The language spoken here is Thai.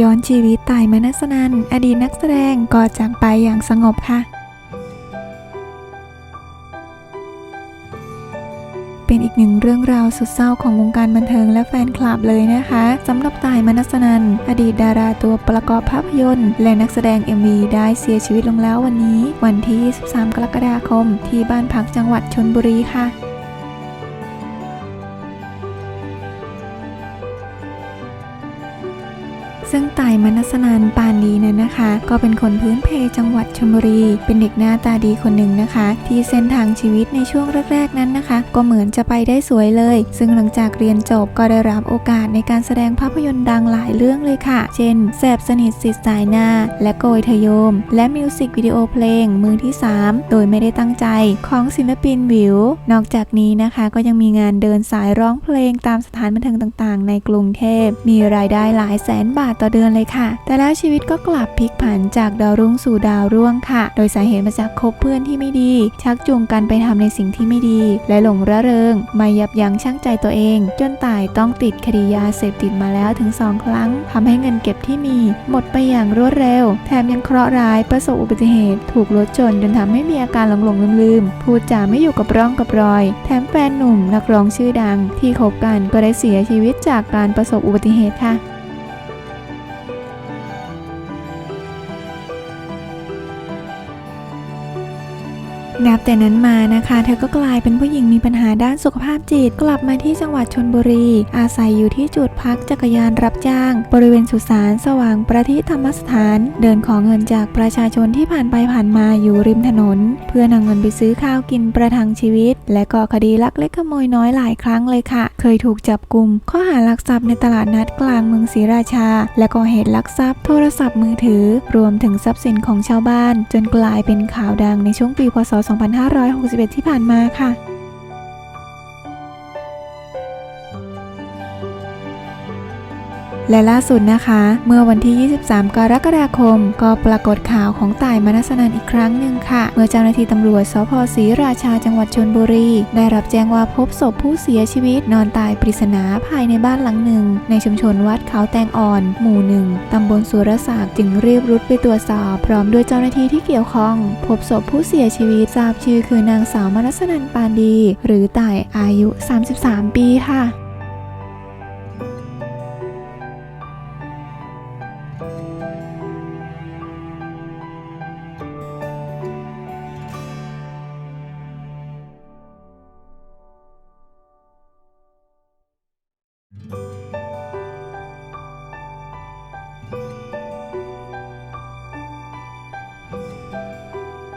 ย้อนชีวิตตายมนัสนันอดีตนักแสดงก็จากไปอย่างสงบค่ะ เป็นอีกหนึ่งเรื่องราวสุดเศร้าของวงการบันเทิงและแฟนคลับเลยนะคะสำหรับตายมนัสนันอดีตดาราตัวประกอบภาพยนตร์ และนักแสดง MV ได้เสียชีวิตลงแล้ววันนี้ วันที่ 23 กรกฎาคม ที่บ้านพักจังหวัดชนบุรีค่ะ ซึ่งต่ายมนัสนันปานดีนั้นนะคะ ก็เป็นคนพื้นเพจังหวัดชลบุรี เป็นเด็กหน้าตาดีคนหนึ่งนะคะ ที่เส้นทางชีวิตในช่วงแรกๆนั้นนะคะ ก็เหมือนจะไปได้สวยเลย ซึ่งหลังจากเรียนจบก็ได้รับโอกาสในการแสดงภาพยนตร์ดังหลายเรื่องเลยค่ะ เช่น แสบสนิทสิทธิ์สายหน้า และโกยทะโยม และมิวสิกวิดีโอเพลงมือที่ 3 โดยไม่ได้ตั้งใจของศิลปินวิว นอกจากนี้นะคะก็ยังมีงานเดินสายร้องเพลงตามสถานบันเทิงต่างๆ ในกรุงเทพ มีรายได้หลายแสนบาทต่อเดือนเลยค่ะ แต่แล้วชีวิตก็กลับพลิกผันจากดาวรุ่งสู่ดาวร่วงค่ะ โดยสาเหตุมาจากคบเพื่อนที่ไม่ดี ชักจูงกันไปทำในสิ่งที่ไม่ดี และหลงระเริง ไม่ยับยั้งชั่งใจตัวเอง จนตายต้องติดคดียาเสพติดมาแล้วถึง 2 ครั้งทำให้เงินเก็บที่มี หมดไปอย่างรวดเร็ว แถมยังเคราะห์ร้ายประสบอุบัติเหตุ ถูกรถชนจนทำให้มีอาการหลงหลงลืมลืมๆพูดจาไม่อยู่กับร่องกับรอย แถมแฟนหนุ่มนักร้องชื่อดัง ที่คบกันก็ได้เสียชีวิตจากการประสบอุบัติเหตุค่ะ นับแต่นั้นมานะคะ เธอก็กลายเป็นผู้หญิงมีปัญหาด้านสุขภาพจิต กลับมาที่จังหวัดชนบุรี อาศัยอยู่ที่จุดพักจักรยานรับจ้าง บริเวณสุสานสว่างประทีปธรรมสถาน เดินขอเงินจากประชาชนที่ผ่านไปผ่านมาอยู่ริมถนน เพื่อนำเงินไปซื้อข้าวกินประทังชีวิต และก่อคดีลักเล็กขโมยน้อยหลายครั้งเลยค่ะ เคยถูกจับกลุ่มข้อหาลักทรัพย์ในตลาดนัดกลางเมืองศรีราชา และก่อเหตุลักทรัพย์โทรศัพท์มือถือ รวมถึงทรัพย์สินของชาวบ้าน จนกลายเป็นข่าวดังในช่วงปีพศ2561 ที่ผ่านมาค่ะ และล่าสุดนะคะ เมื่อวันที่ 23 กรกฎาคม ก็ปรากฏข่าวของต่ายมนัสนันอีกครั้งหนึ่งค่ะ เมื่อเจ้าหน้าที่ตำรวจสพศรีราชาจังหวัดชนบุรี ได้รับแจ้งว่าพบศพผู้เสียชีวิตนอนตายปริศนาภายในบ้านหลังหนึ่ง ในชุมชนวัดเขาแตงอ่อน หมู่หนึ่งตำบลสุรศักดิ์จึงรีบรุดไปตรวจสอบ พร้อมด้วยเจ้าหน้าที่ที่เกี่ยวข้อง พบศพผู้เสียชีวิตทราบชื่อคือนางสาวมนัสนันปานดี หรือต่ายอายุ 33 ปีค่ะ